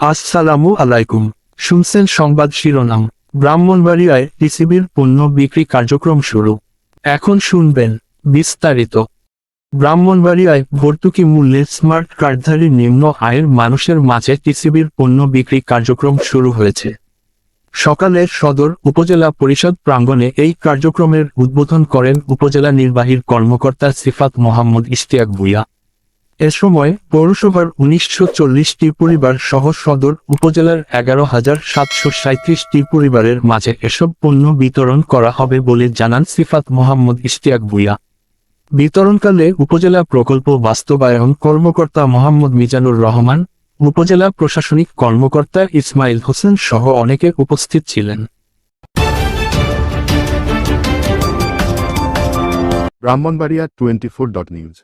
আসসালামু আলাইকুম। শুনছেন সংবাদ শিরোনাম। ব্রাহ্মণবাড়িয়ায় টিসিবির পণ্য বিক্রি কার্যক্রম শুরু। এখন শুনবেন বিস্তারিত। ব্রাহ্মণবাড়িয়ায় ভর্তুকি মূল্যে স্মার্ট কার্ডধারী নিম্ন আয়ের মানুষের মাঝে টিসিবির পণ্য বিক্রি কার্যক্রম শুরু হয়েছে। সকালে সদর উপজেলা পরিষদ প্রাঙ্গণে এই কার্যক্রমের উদ্বোধন করেন উপজেলা নির্বাহীর কর্মকর্তা সিফাত মোহাম্মদ ইশতিয়াক ভুইয়া। এ সময় পৌরসভার উনিশশো চল্লিশটি পরিবার সহ সদর উপজেলার এগারো হাজার সাতশো সাঁত্রিশটি পরিবারের মাঝে এসব পণ্য বিতরণ করা হবে বলে জানান সিফাত মোহাম্মদ ইশতিয়াক ভুইয়া। বিতরণকালে উপজেলা প্রকল্প বাস্তবায়ন কর্মকর্তা মোহাম্মদ মিজানুর রহমান, উপজেলা প্রশাসনিক কর্মকর্তা ইসমাইল হোসেন সহ অনেকে উপস্থিত ছিলেন। Brahmanbaria twenty four dot news.